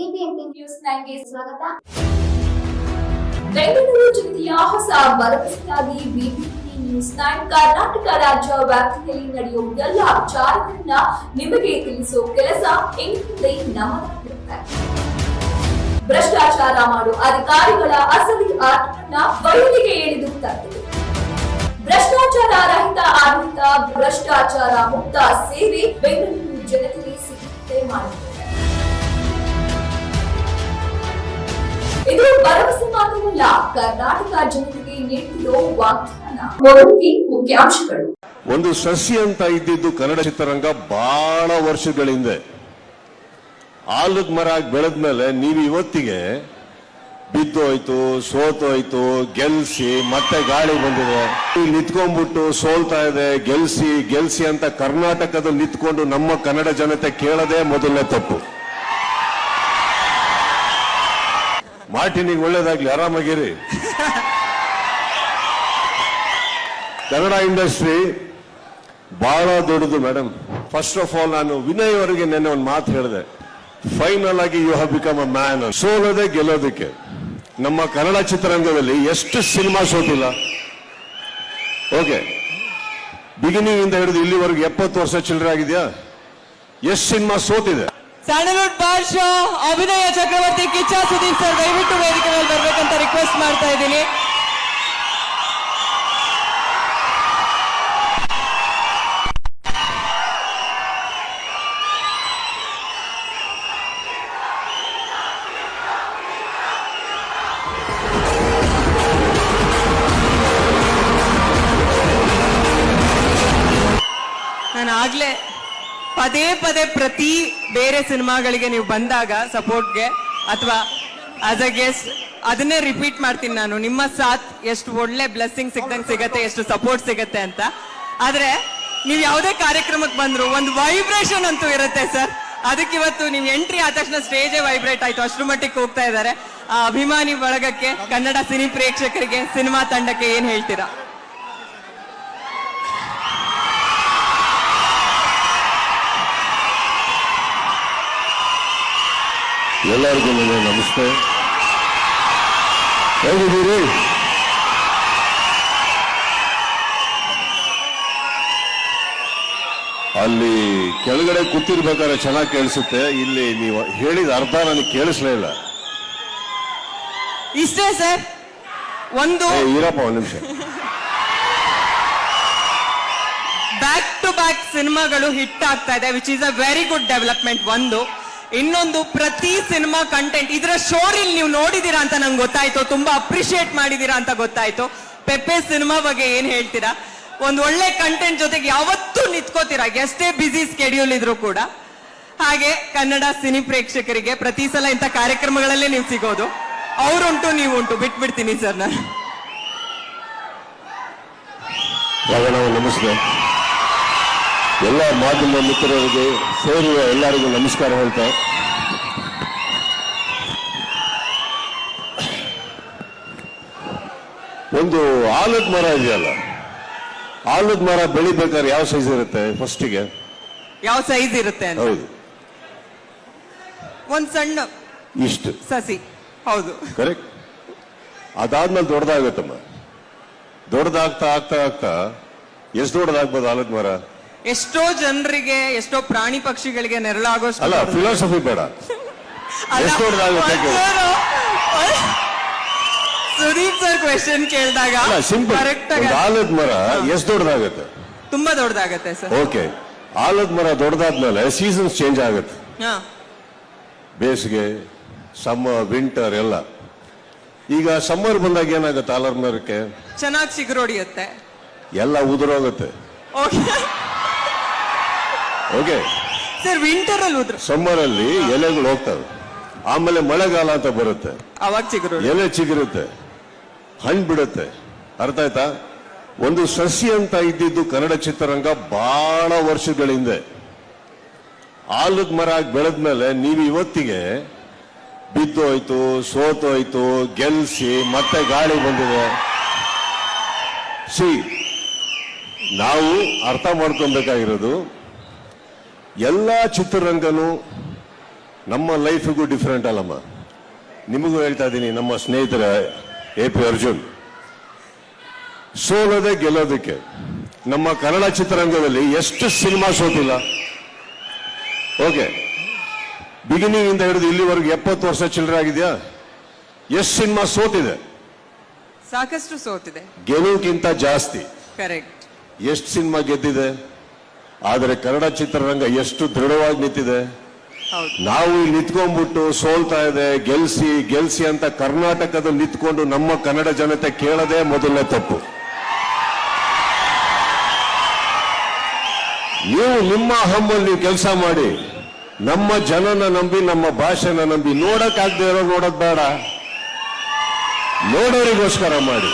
News ನೈನ್ಗೆ ಸ್ವಾಗತ. ಬೆಂಗಳೂರು ಜಿಲ್ಲೆಯ ಹೊಸ ಭರವಸೆಯಾಗಿ ಬಿಬಿಎಂಪಿ ನ್ಯೂಸ್ ನೈನ್ ಕರ್ನಾಟಕ ರಾಜ್ಯ ವ್ಯಾಪ್ತಿಯಲ್ಲಿ ನಡೆಯುವ ಎಲ್ಲ ವಿಚಾರಗಳನ್ನ ನಿಮಗೆ ತಿಳಿಸೋ ಕೆಲಸ ಇನ್ಮುಂದೆ ನಮ್ಮದಾಗಿರುತ್ತೆ ಭ್ರಷ್ಟಾಚಾರ ಮಾಡುವ ಅಧಿಕಾರಿಗಳ ಅಸಲಿ ಆಟವನ್ನ ಬಯಲಿಗೆ ಎಳೆದು ತರುತ್ತದೆ ಭ್ರಷ್ಟಾಚಾರ ರಹಿತ ಆಡಳಿತ, ಭ್ರಷ್ಟಾಚಾರ ಮುಕ್ತ ಸೇವೆ ಬೆಂಗಳೂರು ಜನತೆಗೆ ಸಿಗುತ್ತೆ ಮಾಡುತ್ತದೆ ಇದು ಭರವಸೆ ಮಾತ್ರವಲ್ಲ, ಕರ್ನಾಟಕ ಜನತೆಗೆ ಮುಖ್ಯಾಂಶಗಳು. ಒಂದು ಸಸಿ ಅಂತ ಇದ್ದಿದ್ದು ಕನ್ನಡ ಚಿತ್ರರಂಗ ಬಹಳ ವರ್ಷಗಳ ಹಿಂದೆ ಆಲದ ಮರ ಬೆಳೆದ್ಮೇಲೆ ನೀವು ಇವತ್ತಿಗೆ ಬಿದ್ದೋಯ್ತು, ಸೋತೋಯ್ತು, ಗೆಲ್ಸಿ, ಮತ್ತೆ ಗಾಳಿ ಬಂದಿದೆ. ನಿಂತ್ಕೊಂಡ್ಬಿಟ್ಟು ಸೋಲ್ತಾ ಇದೆ, ಗೆಲ್ಸಿ ಗೆಲ್ಸಿ ಅಂತ ಕರ್ನಾಟಕದಲ್ಲಿ ನಿಂತ್ಕೊಂಡು ನಮ್ಮ ಕನ್ನಡ ಜನತೆ ಕೇಳದೆ ಮೊದಲನೇ ತಪ್ಪು. ಮಾರ್ಟಿನಿಗೆ ಒಳ್ಳೇದಾಗ್ಲಿ, ಆರಾಮಾಗಿರಿ. ಕನ್ನಡ ಇಂಡಸ್ಟ್ರಿ ಬಹಳ ದೊಡ್ಡದು ಮೇಡಮ್ ಫಸ್ಟ್ ಆಫ್ ಆಲ್ ನಾನು ವಿನಯ್ ಅವರಿಗೆ ನೆನ್ನೆ ಒಂದು ಮಾತು ಹೇಳಿದೆ. ಫೈನಲ್ ಆಗಿ you have become a man ಸೋಲೋದೆ ಗೆಲ್ಲೋದಕ್ಕೆ. ನಮ್ಮ ಕನ್ನಡ ಚಿತ್ರರಂಗದಲ್ಲಿ ಎಷ್ಟು ಸಿನಿಮಾ ಸೋತಿಲ್ಲ. ಓಕೆ ಬಿಗಿನಿಂಗ್ ಇಂದ ಹಿಡಿದು ಇಲ್ಲಿವರೆಗೆ ಎಪ್ಪತ್ತು ವರ್ಷ ಚಿಲ್ಲರೆ ಆಗಿದೆಯಾ? ಎಷ್ಟು ಸಿನಿಮಾ ಸೋತಿದೆ? ಸ್ಯಾಂಡಲ್ವುಡ್ ಶೋ ಅಭಿನಯ ಚಕ್ರವರ್ತಿ ಕಿಚ್ಚ ಸುದೀಪ್ ಸರ್, ದಯವಿಟ್ಟು ವೇದಿಕೆ ಮೇಲೆ ಬರ್ಬೇಕಂತ ರಿಕ್ವೆಸ್ಟ್ ಮಾಡ್ತಾ ಇದ್ದೀನಿ. ನಾನು ಆಗ್ಲೇ ಪದೇ ಪದೇ ಪ್ರತಿ ಬೇರೆ ಸಿನಿಮಾಗಳಿಗೆ ನೀವು ಬಂದಾಗ ಸಪೋರ್ಟ್ಗೆ ಅಥವಾ ಆಸ್ ಅ ಗೆಸ್ಟ್ ಅದನ್ನೇ ರಿಪೀಟ್ ಮಾಡ್ತೀನಿ ನಾನು. ನಿಮ್ಮ ಸಾಥ್ ಎಷ್ಟು ಒಳ್ಳೆ ಬ್ಲೆಸ್ಸಿಂಗ್ ಸಿಗ್ದಂಗೆ ಸಿಗತ್ತೆ, ಎಷ್ಟು ಸಪೋರ್ಟ್ ಸಿಗತ್ತೆ ಅಂತ. ಆದ್ರೆ ನೀವು ಯಾವುದೇ ಕಾರ್ಯಕ್ರಮಕ್ಕೆ ಬಂದ್ರು ಒಂದು ವೈಬ್ರೇಷನ್ ಅಂತೂ ಇರುತ್ತೆ ಸರ್ ಅದಕ್ಕೆ ಇವತ್ತು ನೀವು ಎಂಟ್ರಿ ಆದ ತಕ್ಷಣ ಸ್ಟೇಜೇ ವೈಬ್ರೇಟ್ ಆಯ್ತು. ಅಷ್ಟು ಮಟ್ಟಿಗೆ ಹೋಗ್ತಾ ಇದ್ದಾರೆ. ಆ ಅಭಿಮಾನಿ ಬಳಗಕ್ಕೆ ಕನ್ನಡ ಸಿನಿ ಪ್ರೇಕ್ಷಕರಿಗೆ, ಸಿನಿಮಾ ತಂಡಕ್ಕೆ ಏನ್ ಹೇಳ್ತೀರಾ? ಎಲ್ಲರಿಗೂ ನನ್ನ ನಮಸ್ತೆ. ಹೇಗಿದ್ದೀರಿ? ಅಲ್ಲಿ ಕೆಳಗಡೆ ಕೂತಿರ್ಬೇಕಾದ್ರೆ ಚೆನ್ನಾಗಿ ಕೇಳಿಸುತ್ತೆ. ಇಲ್ಲಿ ನೀವು ಹೇಳಿದ ಅರ್ಧ ನನಗೆ ಕೇಳಿಸ್ಲೇ ಇಲ್ಲ. ಇಷ್ಟೇ ಸರ್. ಒಂದು ಇರಪ್ಪ ಒಂದ್ ನಿಮಿಷ. ಬ್ಯಾಕ್ ಟು ಬ್ಯಾಕ್ ಸಿನಿಮಾಗಳು ಹಿಟ್ ಆಗ್ತಾ ಇದೆ which is a very good development ಒಂದು. ಇನ್ನೊಂದು ಪ್ರತಿ ಸಿನಿಮಾ ಕಂಟೆಂಟ್ ಇದರ ಶೋರಿಲ್ ನೀವು ನೋಡಿದೀರಾ ಅಂತ ನಂಗೆ ಗೊತ್ತಾಯ್ತು. ತುಂಬಾ ಅಪ್ರಿಶಿಯೇಟ್ ಮಾಡಿದೀರಾ ಅಂತ ಗೊತ್ತಾಯ್ತು. ಪೆಪ್ಪೆ ಸಿನಿಮಾ ಬಗ್ಗೆ ಏನ್ ಹೇಳ್ತೀರಾ? ಒಂದು ಒಳ್ಳೆ ಕಂಟೆಂಟ್ ಜೊತೆಗೆ ಯಾವತ್ತೂ ನಿಂತ್ಕೋತೀರಾ? ಎಷ್ಟೇ ಬಿಸಿ ಸ್ಕೆಡ್ಯೂಲ್ ಇದ್ರು ಕೂಡ. ಹಾಗೆ ಕನ್ನಡ ಸಿನಿ ಪ್ರೇಕ್ಷಕರಿಗೆ ಪ್ರತಿ ಸಲ ಇಂಥ ಕಾರ್ಯಕ್ರಮಗಳಲ್ಲೇ ನೀವು ಸಿಗೋದು. ಅವರುಂಟು, ನೀವುಂಟು. ಬಿಟ್ಬಿಡ್ತೀನಿ ಸರ್ ನಾನು. ನಮಸ್ತೆ. ಎಲ್ಲ ಮಾಧ್ಯಮ ಮಿತ್ರರಿಗೆ ಸೇರುವ ಎಲ್ಲರಿಗೂ ನಮಸ್ಕಾರ ಹೇಳ್ತಾ. ಒಂದು ಆಲದ ಮರ ಇದೆಯಲ್ಲ? ಆಲದ ಮರ ಬೆಳಿಬೇಕಾದ್ರೆ ಯಾವ ಸೈಜ್ ಇರುತ್ತೆ ಫಸ್ಟಿಗೆ ಯಾವ ಸೈಜ್ ಇರುತ್ತೆ ಅಂತ? ಹೌದು. ಒಂದ್ ಸಣ್ಣ ಇಷ್ಟು. ಸಸಿ. ಹೌದು. ಕರೆಕ್ಟ್ ಅದಾದ್ಮೇಲೆ ದೊಡ್ಡದಾಗತ್ತಮ್ಮ. ದೊಡ್ಡದಾಗ್ತಾ ಆಗ್ತಾ ಆಗ್ತಾ ಎಷ್ಟು ದೊಡ್ಡದಾಗ್ಬೋದು ಆಲದ ಮರ? ಎಷ್ಟೋ ಜನರಿಗೆ ಎಷ್ಟೋ ಪ್ರಾಣಿ ಪಕ್ಷಿಗಳಿಗೆ ನೆರಳಾಗೋ ಅಲ್ಲ ಫಿಲಾಸಫಿ ಬೇಡ. ಎಷ್ಟು ಕೇಳು. ಸುದೀಪ್ ಸರ್ ಕ್ವೆಶನ್ ಕೇಳಿದಾಗ ಅಲ್ಲ ಸಿಂಪಲ್ ಕರೆಕ್ಟ್ ಒಂದು ಆಲದ ಮರ ಎಷ್ಟು ದೊಡ್ಡದಾಗುತ್ತೆ ತುಂಬಾ ದೊಡ್ಡದಾಗತ್ತೆ ಸರ್ ಓಕೆ. ಆಲದ ಮರ ದೊಡ್ಡದಾದ್ಮೇಲೆ ಸೀಸನ್ಸ್ ಚೇಂಜ್ ಆಗುತ್ತೆ. ಹಾ. ಬೇಸಿಗೆ ಸಮ್ಮರ್ ವಿಂಟರ್ ಎಲ್ಲ. ಈಗ ಸಮ್ಮರ್ ಬಂದಾಗ ಏನಾಗುತ್ತೆ ಆಲದ ಮರಕ್ಕೆ? ಚೆನ್ನಾಗಿ ಚಿಗುರೊಡಿಯುತ್ತೆ ಎಲ್ಲ ಉದುರೋಗುತ್ತೆ. ಓಕೆ. ಓಕೆ. ಸರ್ ವಿಂಟರ್ ಅಲ್ಲಿ ಹೋದ್ರೆ ಸಮ್ಮರ್ ಅಲ್ಲಿ ಎಲೆಗಳು ಹೋಗ್ತವೆ. ಆಮೇಲೆ ಮಳೆಗಾಲ ಅಂತ ಬರುತ್ತೆ. ಅವಾಗ ಚಿಗುರು. ಎಲೆ ಚಿಗುರುತ್ತೆ. ಹಣ್ಣು ಬಿಡುತ್ತೆ. ಅರ್ಥ ಆಯ್ತಾ? ಒಂದು ಸಸಿ ಅಂತ ಇದ್ದಿದ್ದು ಕನ್ನಡ ಚಿತ್ರರಂಗ ಬಹಳ ವರ್ಷಗಳ ಹಿಂದೆ. ಆಲದ ಮರ ಬೆಳೆದ್ಮೇಲೆ ನೀವು ಇವತ್ತಿಗೆ ಬಿದ್ದೋಯ್ತು ಸೋತೋಯ್ತು ಗೆಲ್ಸಿ ಮತ್ತೆ ಗಾಳಿ ಬಂದಿದೆ. ಸಿ ನಾವು ಅರ್ಥ ಮಾಡ್ಕೊಬೇಕಾಗಿರೋದು ಎಲ್ಲ ಚಿತ್ರರಂಗನು ನಮ್ಮ ಲೈಫಿಗೂ ಡಿಫ್ರೆಂಟ್ ಅಲ್ಲಮ್ಮ. ನಿಮಗೂ ಹೇಳ್ತಾ ಇದ್ದೀನಿ ನಮ್ಮ ಸ್ನೇಹಿತರ ಎ ಪಿ ಅರ್ಜುನ್. ಸೋಲದೆ ಗೆಲ್ಲೋದಕ್ಕೆ ನಮ್ಮ ಕನ್ನಡ ಚಿತ್ರರಂಗದಲ್ಲಿ ಎಷ್ಟು ಸಿನಿಮಾ ಸೋತಿಲ್ಲ. ಓಕೆ ಬಿಗಿನಿಂಗ್ ಇಂದ ಹಿಡಿದು ಇಲ್ಲಿವರೆಗೆ ಎಪ್ಪತ್ತು ವರ್ಷ ಚಿಲ್ಲರೆ ಆಗಿದೆಯಾ? ಎಷ್ಟು ಸಿನಿಮಾ ಸೋತಿದೆ? ಸಾಕಷ್ಟು ಸೋತಿದೆ. ಗೆಲುವಿಗಿಂತ ಜಾಸ್ತಿ. ಕರೆಕ್ಟ್ ಎಷ್ಟು ಸಿನಿಮಾ ಗೆದ್ದಿದೆ? ಆದರೆ ಕನ್ನಡ ಚಿತ್ರರಂಗ ಎಷ್ಟು ದೃಢವಾಗಿ ನಿಂತಿದೆ. ನಾವು ಇಲ್ಲಿ ನಿಂತ್ಕೊಂಡ್ಬಿಟ್ಟು ಸೋಲ್ತಾ ಇದೆ ಗೆಲ್ಸಿ ಗೆಲ್ಸಿ ಅಂತ ಕರ್ನಾಟಕದಲ್ಲಿ ನಿಂತ್ಕೊಂಡು ನಮ್ಮ ಕನ್ನಡ ಜನತೆ ಕೇಳದೆ ಮೊದಲನೇ ತಪ್ಪು. ನೀವು ನಿಮ್ಮ ಹಮ್ಮಲ್ಲಿ ನೀವು ಕೆಲಸ ಮಾಡಿ ನಮ್ಮ ಜನನ ನಂಬಿ ನಮ್ಮ ಭಾಷೆನ ನಂಬಿ ನೋಡಕ್ಕಾಗದೆ ಇರೋ ನೋಡೋದ್ ಬೇಡ. ನೋಡೋರಿಗೋಸ್ಕರ ಮಾಡಿ.